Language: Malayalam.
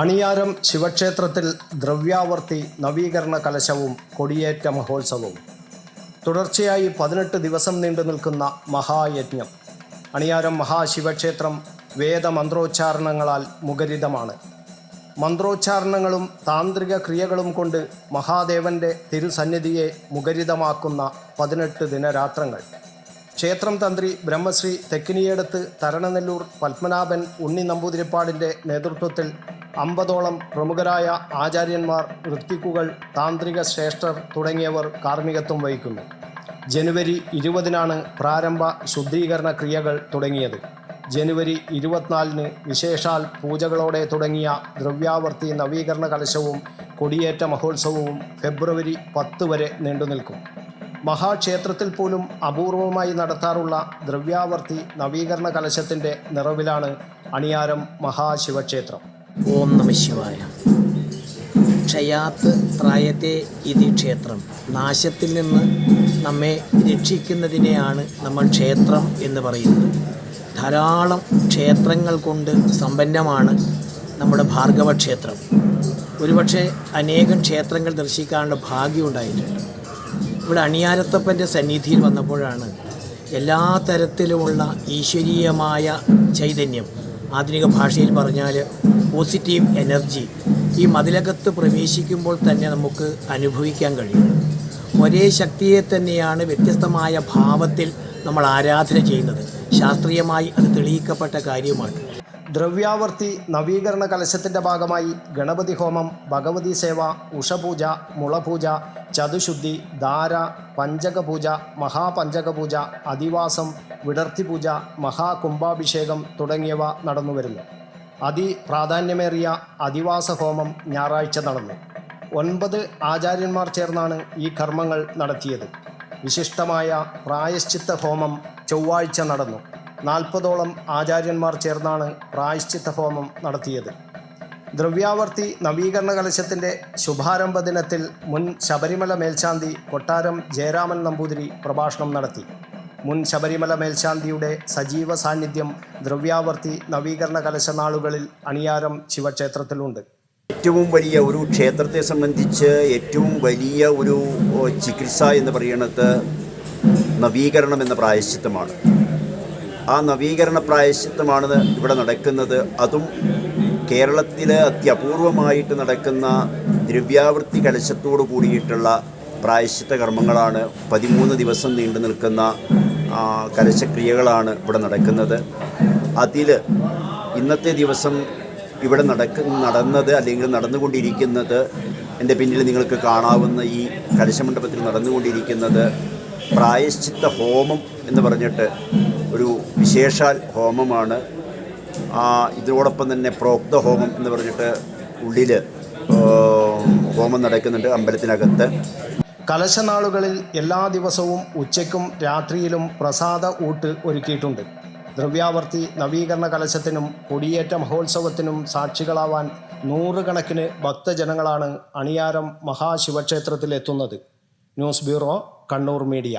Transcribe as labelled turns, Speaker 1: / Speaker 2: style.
Speaker 1: അണിയാരം ശിവക്ഷേത്രത്തിൽ ദ്രവ്യാവർത്തി നവീകരണ കലശവും കൊടിയേറ്റ മഹോത്സവവും. തുടർച്ചയായി പതിനെട്ട് ദിവസം നീണ്ടു നിൽക്കുന്ന മഹായജ്ഞം. അണിയാരം മഹാശിവക്ഷേത്രം വേദമന്ത്രോച്ചാരണങ്ങളാൽ മുഖരിതമാണ്. മന്ത്രോച്ചാരണങ്ങളും താന്ത്രിക ക്രിയകളും കൊണ്ട് മഹാദേവന്റെ തിരുസന്നിധിയെ മുഖരിതമാക്കുന്ന പതിനെട്ട് ദിനരാത്രങ്ങൾ. ക്ഷേത്രം തന്ത്രി ബ്രഹ്മശ്രീ തെക്കിനിയടത്ത് തരണനെല്ലൂർ പത്മനാഭൻ ഉണ്ണി നമ്പൂതിരിപ്പാടിന്റെ നേതൃത്വത്തിൽ അമ്പതോളം പ്രമുഖരായ ആചാര്യന്മാർ ഋത്വിക്കുകൾ താന്ത്രിക ശ്രേഷ്ഠർ തുടങ്ങിയവർ കാർമ്മികത്വം വഹിക്കുന്നു. ജനുവരി ഇരുപതിനാണ് പ്രാരംഭ ശുദ്ധീകരണ ക്രിയകൾ തുടങ്ങിയത്. ജനുവരി ഇരുപത്തിനാലിന് വിശേഷാൽ പൂജകളോടെ തുടങ്ങിയ ദ്രവ്യാവർത്തി നവീകരണ കലശവും കൊടിയേറ്റ മഹോത്സവവും ഫെബ്രുവരി പത്ത് വരെ നീണ്ടുനിൽക്കും മഹാക്ഷേത്രത്തിൽ പോലും അപൂർവമായി നടത്താറുള്ള ദ്രവ്യാവർത്തി നവീകരണ കലശത്തിന്റെ നിറവിലാണ് അണിയാരം മഹാശിവക്ഷേത്രം.
Speaker 2: ഓം നമ ശിവായ. ക്ഷയാത്ത് ത്രായത്തെ ഇതി ക്ഷേത്രം. നാശത്തിൽ നിന്ന് നമ്മെ രക്ഷിക്കുന്നതിനെയാണ് നമ്മൾ ക്ഷേത്രം എന്ന് പറയുന്നത്. ധാരാളം ക്ഷേത്രങ്ങൾ കൊണ്ട് സമ്പന്നമാണ് നമ്മുടെ ഭാർഗവ ക്ഷേത്രം. ഒരുപക്ഷെ അനേകം ക്ഷേത്രങ്ങൾ ദർശിക്കാനുള്ള ഭാഗ്യം ഉണ്ടായിട്ടുണ്ട്. ഇവിടെ അണിയാരത്തപ്പന്റെ സന്നിധിയിൽ വന്നപ്പോഴാണ് എല്ലാ തരത്തിലുമുള്ള ഈശ്വരീയമായ ചൈതന്യം ആധുനിക ഭാഷയിൽ പറഞ്ഞാൽ പോസിറ്റീവ് എനർജി ഈ മതിലകത്ത് പ്രവേശിക്കുമ്പോൾ തന്നെ നമുക്ക് അനുഭവിക്കാൻ കഴിയും. ഒരേ ശക്തിയെ തന്നെയാണ് വ്യത്യസ്തമായ ഭാവത്തിൽ നമ്മൾ ആരാധന ചെയ്യുന്നത്. ശാസ്ത്രീയമായി അത് തെളിയിക്കപ്പെട്ട കാര്യമാണ്.
Speaker 1: ദ്രവ്യാവർത്തി നവീകരണ കലശത്തിന്റെ ഭാഗമായി ഗണപതി ഹോമം ഭഗവതി സേവ ഉഷപൂജ മുളപൂജ ചതുശുദ്ധി ധാര പഞ്ചകപൂജ മഹാപഞ്ചകപൂജ അധിവാസം വിടർത്തിപൂജ മഹാകുംഭാഭിഷേകം തുടങ്ങിയവ നടന്നുവരുന്നു. അതി പ്രാധാന്യമേറിയ അധിവാസ ഹോമം ഞായറാഴ്ച നടന്നു. ഒൻപത് ആചാര്യന്മാർ ചേർന്നാണ് ഈ കർമ്മങ്ങൾ നടത്തിയത്. വിശിഷ്ടമായ പ്രായശ്ചിത്ത ഹോമം ചൊവ്വാഴ്ച നടന്നു. നാൽപ്പതോളം ആചാര്യന്മാർ ചേർന്നാണ് പ്രായശ്ചിത്ത ഹോമം നടത്തിയത്. ദ്രവ്യാവർത്തി നവീകരണ കലശത്തിന്റെ ശുഭാരംഭ ദിനത്തിൽ മുൻ ശബരിമല മേൽശാന്തി കൊട്ടാരം ജയരാമൻ നമ്പൂതിരി പ്രഭാഷണം നടത്തി. മുൻ ശബരിമല മേൽശാന്തിയുടെ സജീവ സാന്നിധ്യം ദ്രവ്യാവർത്തി നവീകരണ കലശനാളുകളിൽ അണിയാരം ശിവക്ഷേത്രത്തിലുണ്ട്.
Speaker 3: ഏറ്റവും വലിയ ഒരു ക്ഷേത്രത്തെ സംബന്ധിച്ച് ഏറ്റവും വലിയ ഒരു ചികിത്സ എന്ന് പറയുന്നത് നവീകരണം എന്ന പ്രായശ്ചിത്തമാണ്. ആ നവീകരണ പ്രായശ്ചിത്തമാണ് ഇവിടെ നടക്കുന്നത്. അതും കേരളത്തിൽ അത്യപൂർവമായിട്ട് നടക്കുന്ന ദ്രവ്യാവൃത്തി കലശത്തോടു കൂടിയിട്ടുള്ള പ്രായശ്ചിത്ത കർമ്മങ്ങളാണ് പതിമൂന്ന് ദിവസം നീണ്ടു നിൽക്കുന്ന കലശക്രിയകളാണ് ഇവിടെ നടക്കുന്നത്. അതിൽ ഇന്നത്തെ ദിവസം ഇവിടെ നടക്ക നടന്നത് അല്ലെങ്കിൽ നടന്നുകൊണ്ടിരിക്കുന്നത് എന്റെ പിന്നിൽ നിങ്ങൾക്ക് കാണാവുന്ന ഈ കലശമണ്ഡപത്തിൽ നടന്നുകൊണ്ടിരിക്കുന്നത് പ്രായശ്ചിത്ത ഹോമം എന്ന് പറഞ്ഞിട്ട് ഒരു വിശേഷാൽ ഹോമമാണ്. ഇതിനോടൊപ്പം തന്നെ പ്രോക്ത ഹോമം എന്ന് പറഞ്ഞിട്ട് ഉള്ളിൽ ഹോമം നടക്കുന്നുണ്ട് അമ്പലത്തിനകത്ത്.
Speaker 1: കലശനാളുകളിൽ എല്ലാ ദിവസവും ഉച്ചയ്ക്കും രാത്രിയിലും പ്രസാദ ഊട്ട് ഒരുക്കിയിട്ടുണ്ട്. ദ്രവ്യാവർത്തി നവീകരണ കലശത്തിനും കൊടിയേറ്റ മഹോത്സവത്തിനും സാക്ഷികളാവാൻ നൂറുകണക്കിന് ഭക്തജനങ്ങളാണ് Aniyaram മഹാശിവക്ഷേത്രത്തിലെത്തുന്നത്. News bureau Kannur media.